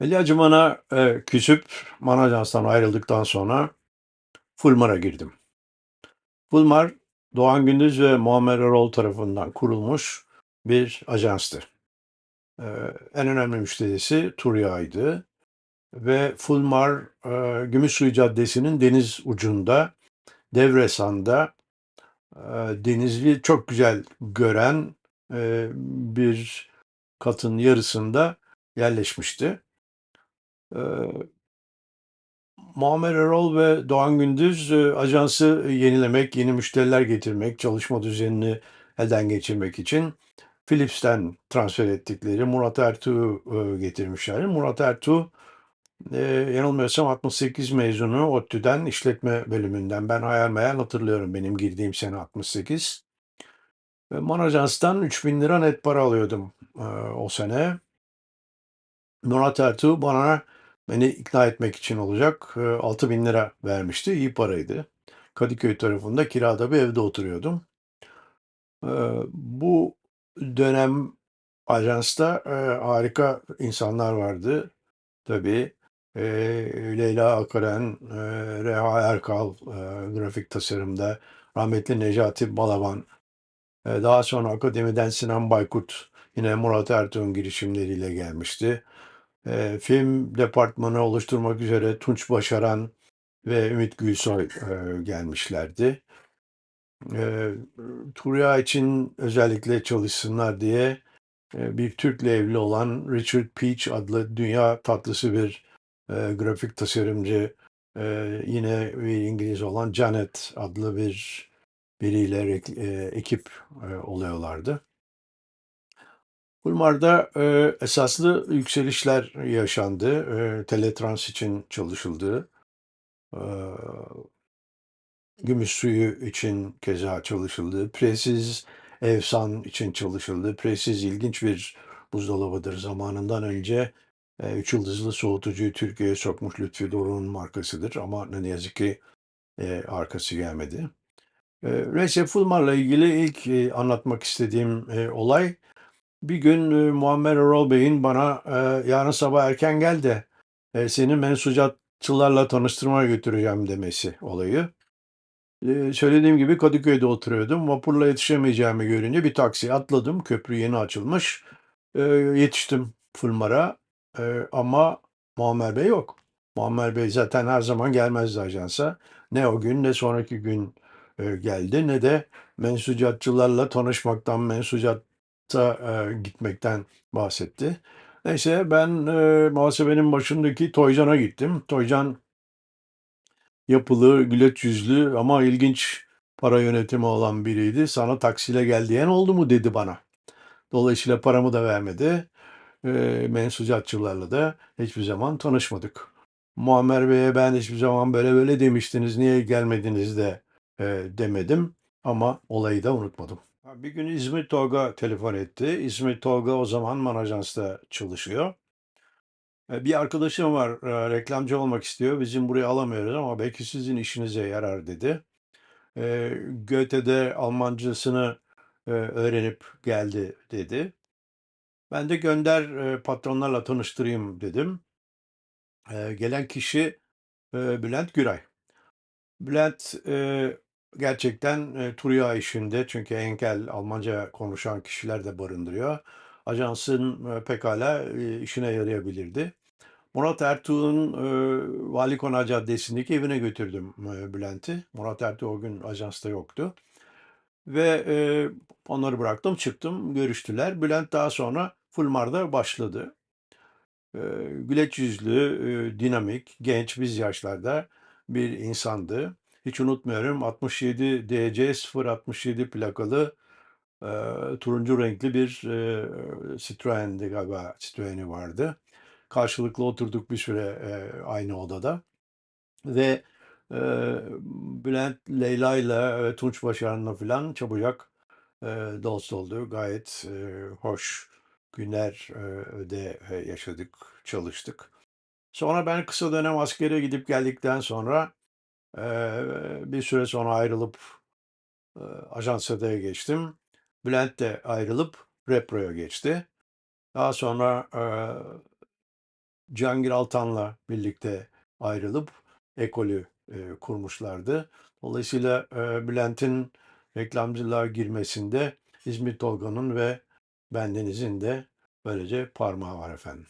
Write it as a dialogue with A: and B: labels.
A: Melih Acıman'a, eee, küsüp Manajans'tan ayrıldıktan sonra Fulmar'a girdim. Fulmar, Doğan Gündüz ve Muammer Erol tarafından kurulmuş bir ajanstı. Eee, en önemli müşterisi Turya'ydı ve Fulmar, eee, Gümüşsuyu Caddesi'nin deniz ucunda, Devresan'da, eee, denizi çok güzel gören, eee, bir katın yarısında yerleşmişti. Eee Muammer Erol ve Doğan Gündüz, eee, ajansı yenilemek, yeni müşteriler getirmek, çalışma düzenini elden geçirmek için Philips'ten transfer ettikleri Murat Ertuğ'u, getirmişler. Murat Ertuğ, eee, yanılmıyorsam 68 mezunu ODTÜ'den işletme bölümünden. Ben hayal meyal hatırlıyorum benim girdiğim sene 68. Ve Manajans'tan ₺3000 net para alıyordum, eee, o sene. Murat Ertuğ bana beni ikna etmek için olacak, eee, £6000 vermişti. İyi paraydı. Kadıköy tarafında kirada bir evde oturuyordum. Bu dönem ajansta, harika insanlar vardı tabii. Leyla Akaren, Reha Erkal, grafik tasarımda, rahmetli Necati Balaban, daha sonra akademiden Sinan Baykut yine Murat Ertuğ'un girişimleriyle gelmişti. Eee, film departmanı oluşturmak üzere Tunç Başaran ve Ümit Gülsoy, eee, gelmişlerdi. Eee, Turya için özellikle çalışsınlar diye, eee, bir Türk'le evli olan Richard Peach adlı dünya tatlısı bir, eee, grafik tasarımcı, eee, yine bir İngiliz olan Janet adlı bir biriyle eee, ekip, eee, oluyorlardı. Fulmar'da, eee, esaslı yükselişler yaşandı. Eee, Teletrans için çalışıldı. Eee, Gümüşsuyu için keza çalışıldı. Presiz Evsan için çalışıldı. Presiz ilginç bir buzdolabıdır. Zamanından önce, eee, 3 yıldızlı soğutucuyu Türkiye'ye sokmuş Lütfi Doruk'un markasıdır ama ne yazık ki, eee, arkası gelmedi. Eee, neyse Fulmar'la ilgili ilk, eee, anlatmak istediğim, eee, olay bir gün, eee, Muammer Erol Bey'in bana, eee, "Yarın sabah erken gel de, eee, seni mensucatçılarla tanıştırmaya götüreceğim." demesi olayı. Eee, söylediğim gibi Kadıköy'de oturuyordum. Vapurla yetişemeyeceğimi görünce bir taksiye atladım. Köprü yeni açılmış. Eee, yetiştim Fulmar'a, eee, ama Muammer Bey yok. Muammer Bey zaten her zaman gelmezdi ajansa. Ne o gün ne sonraki gün, eee, geldi ne de mensucatçılarla tanışmaktan, mensucatta, eee, gitmekten bahsetti. Neyse ben, eee, muhasebenin başındaki Toycan'a gittim. Toycan yapılı, güleç yüzlü ama ilginç para yönetimi olan biriydi. "Sana taksiyle gel diyen oldu mu?" dedi bana. Dolayısıyla paramı da vermedi. Eee, mensucatçılarla da hiçbir zaman tanışmadık. Muammer Bey'e ben hiçbir zaman böyle böyle demiştiniz, niye gelmediniz de, eee, demedim ama olayı da unutmadım. Bir gün İzmit Tolga telefon etti. İzmit Tolga o zaman Manajans'ta çalışıyor. Eee, bir arkadaşım var, eee, reklamcı olmak istiyor. Bizim buraya alamıyoruz ama belki sizin işinize yarar dedi. Eee, Goethe'de Almancasını, eee, öğrenip geldi dedi. Ben de gönder, patronlarla tanıştırayım dedim. Gelen kişi, Bülent Güray. Bülent, gerçekten, eee, Turya işinde çünkü enkel Almanca konuşan kişiler de barındırıyor. Ajansın, eee, pekâlâ, eee, işine yarayabilirdi. Murat Ertuğ'un, eee, Vali Konağı Caddesi'ndeki evine götürdüm, eee, Bülent'i. Murat Ertuğ o gün ajansta yoktu ve, eee, onları bıraktım, çıktım, görüştüler. Bülent daha sonra Fulmar'da başladı. Eee, güleç yüzlü, eee, dinamik, genç, biz yaşlarda bir insandı. Hiç unutmuyorum 67 DC 067 plakalı, eee, turuncu renkli bir, eee, Citroen'di galiba, Citroen'i vardı. Karşılıklı oturduk bir süre, eee, aynı odada ve, eee, Bülent Leyla'yla ve Tunç Başaran'la filan çabucak, eee, dost oldu. Gayet, eee, hoş günler, eee, de, yaşadık, çalıştık. Sonra ben kısa dönem askere gidip geldikten sonra, bir süre sonra ayrılıp, eee, Ajansa'ya geçtim. Bülent de ayrılıp Repro'ya geçti. Daha sonra, eee Cihangir Altan'la birlikte ayrılıp ekolü kurmuşlardı. Dolayısıyla Bülent'in reklamcılığa girmesinde İzmit Tolga'nın ve bendenizin de böylece parmağı var efendim.